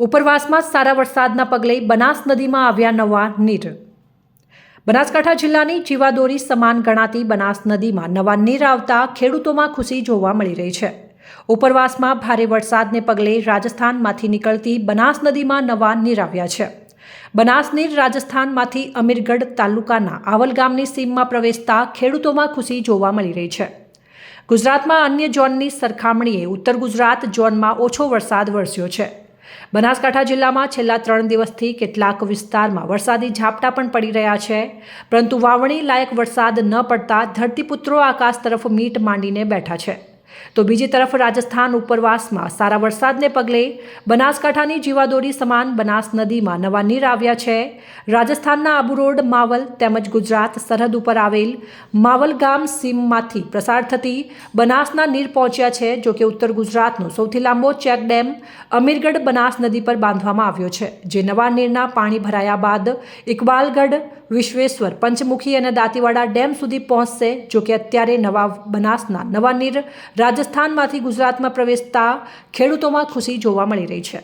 ઉપરવાસમાં સારા વરસાદના પગલે બનાસ નદીમાં આવ્યા નવા નીર. બનાસકાંઠા જિલ્લાની જીવાદોરી સમાન ગણાતી બનાસ નદીમાં નવા નીર આવતા ખેડૂતોમાં ખુશી જોવા મળી રહી છે. ઉપરવાસમાં ભારે વરસાદને પગલે રાજસ્થાનમાંથી નીકળતી બનાસ નદીમાં નવા નીર આવ્યા છે. બનાસ નીર રાજસ્થાનમાંથી અમીરગઢ તાલુકાના આવલ ગામની સીમમાં પ્રવેશતા ખેડૂતોમાં ખુશી જોવા મળી રહી છે. ગુજરાતમાં અન્ય ઝોનની સરખામણીએ ઉત્તર ગુજરાત ઝોનમાં ઓછો વરસાદ વરસ્યો છે. બનાસકાંઠા જિલ્લામાં છેલ્લા ત્રણ દિવસથી કેટલાક વિસ્તારમાં વરસાદી ઝાપટા પણ પડી રહ્યા છે. પરંતુ વાવણી લાયક વરસાદ ન પડતા ધરતીપુત્રો આકાશ તરફ મીટ માંડીને બેઠા છે. તો બીજી તરફ રાજસ્થાન ઉપરવાસમાં સારા વરસાદને પગલે બનાસકાંઠાની જીવાદોરી સમાન બનાસ નદીમાં નવા નીર આવ્યા છે. રાજસ્થાનના આબુ રોડ, માવલ તેમજ ગુજરાત સરહદ ઉપર આવેલ માવલ ગામ સીમમાંથી પ્રસાર થતી બનાસના નીર પહોંચ્યા છે જોકે ઉત્તર ગુજરાતનો સૌથી લાંબો ચેક ડેમ અમીરગઢ બનાસ નદી પર બાંધવામાં આવ્યો છે, જે નવા નીરના પાણી ભરાયા બાદ ઇકબાલગઢ, વિશ્વેશ્વર, પંચમુખી અને દાંતીવાડા ડેમ સુધી પહોંચશે જોકે અત્યારે નવા બનાસના નવા નીર રાજસ્થાનમાંથી ગુજરાતમાં પ્રવેશતા ખેડૂતોમાં ખુશી જોવા મળી રહી છે.